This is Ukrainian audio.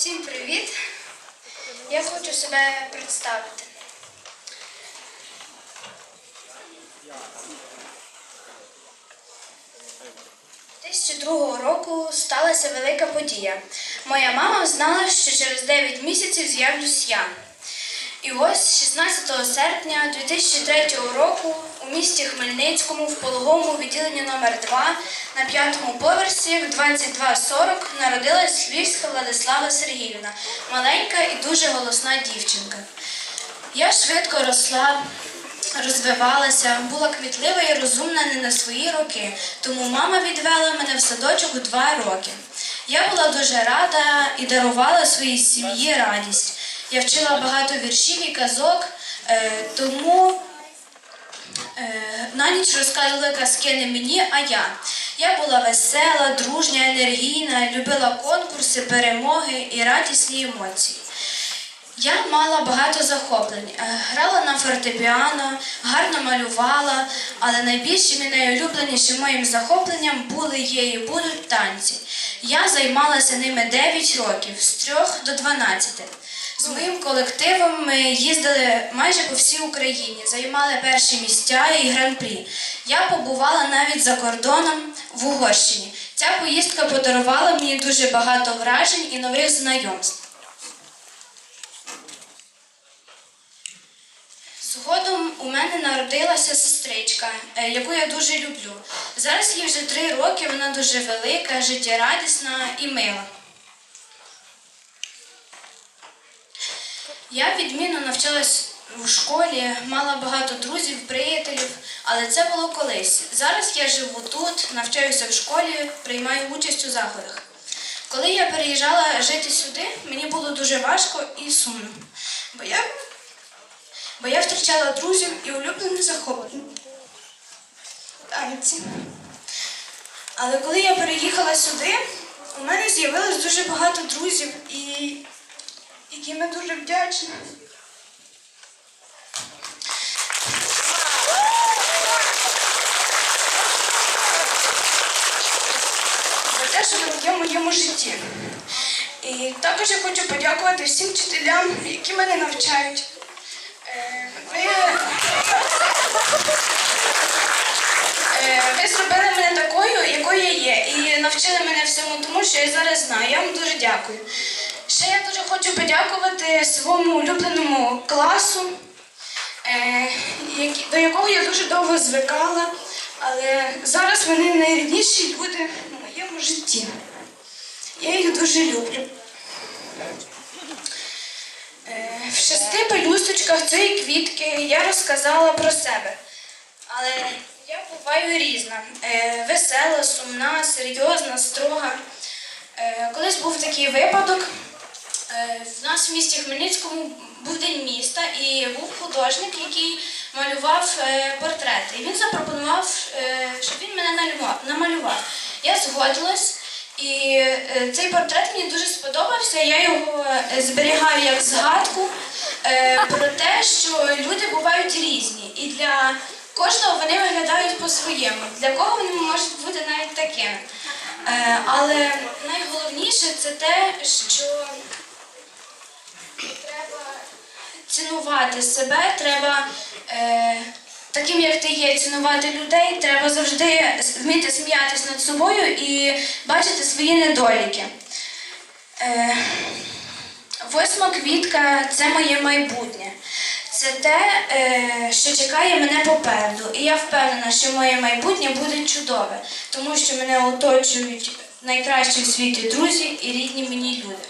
Всім привіт! Я хочу себе представити. 2002 року сталася велика подія. Моя мама знала, що через 9 місяців з'явлюсь я. І ось 16 серпня 2003 року у місті Хмельницькому в пологовому відділенні номер 2 на п'ятому поверсі в 22.40 народилась Львівська Владислава Сергіївна, маленька і дуже голосна дівчинка. Я швидко росла, розвивалася, була квітлива і розумна не на свої роки, тому мама відвела мене в садочок у два роки. Я була дуже рада і дарувала своїй сім'ї радість. Я вчила багато віршів і казок, е, тому е, на ніч розказували казки не мені, а я. Я була весела, дружня, енергійна, любила конкурси, перемоги і радісні емоції. Я мала багато захоплень. Е, Грала на фортепіано, гарно малювала, але найбільшим і найулюбленішим моїм захопленням були є і будуть танці. Я займалася ними 9 років, з 3 до 12. З моїм колективом ми їздили майже по всій Україні, займали перші місця і гран-прі. Я побувала навіть за кордоном в Угорщині. Ця поїздка подарувала мені дуже багато вражень і нових знайомств. Згодом у мене народилася сестричка, е, яку я дуже люблю. Зараз їй вже три роки, вона дуже велика, життєрадісна і мила. Я відмінно навчалась у школі, мала багато друзів, приятелів, але це було колись. Зараз я живу тут, навчаюся в школі, приймаю участь у заходах. Коли я переїжджала жити сюди, мені було дуже важко і сумно, бо я бо я втрачала друзів і улюблене захоплення. Танці. Але коли я переїхала сюди, у мене з'явилось дуже багато друзів, і яким я дуже вдячна. За те, що є в моєму житті. І також я хочу подякувати всім вчителям, які мене навчають. Е, Ви, Е, ви зробили мене такою, якою я є, і навчили мене всьому тому, що я зараз знаю. Я вам дуже дякую. Ще я дуже хочу подякувати своєму улюбленому класу, е, до якого я дуже довго звикала, але зараз вони найрідніші люди в моєму житті. Я їх дуже люблю. Е, В шести пелюсточках цієї квітки я розказала про себе. Але я буваю різна. Е, Весела, сумна, серйозна, строга. Колись був такий випадок. Е, В нас в місті Хмельницькому був день міста і був художник, який малював е, портрети. І він запропонував, е, щоб він мене намалював. Я згодилась. І цей портрет мені дуже сподобався. Я його зберігаю як згадку про те, що люди бувають різні. І для кожного вони виглядають по-своєму. Для кого вони можуть бути навіть такими. Але найголовніше це те, що треба цінувати себе, треба е, таким, як ти є, цінувати людей, треба завжди вміти сміятися над собою і бачити свої недоліки. Е, Восьма квітка це моє майбутнє. Це те, е, що чекає мене попереду. І я впевнена, що моє майбутнє буде чудове, тому що мене оточують найкращі в світі друзі і рідні мені люди.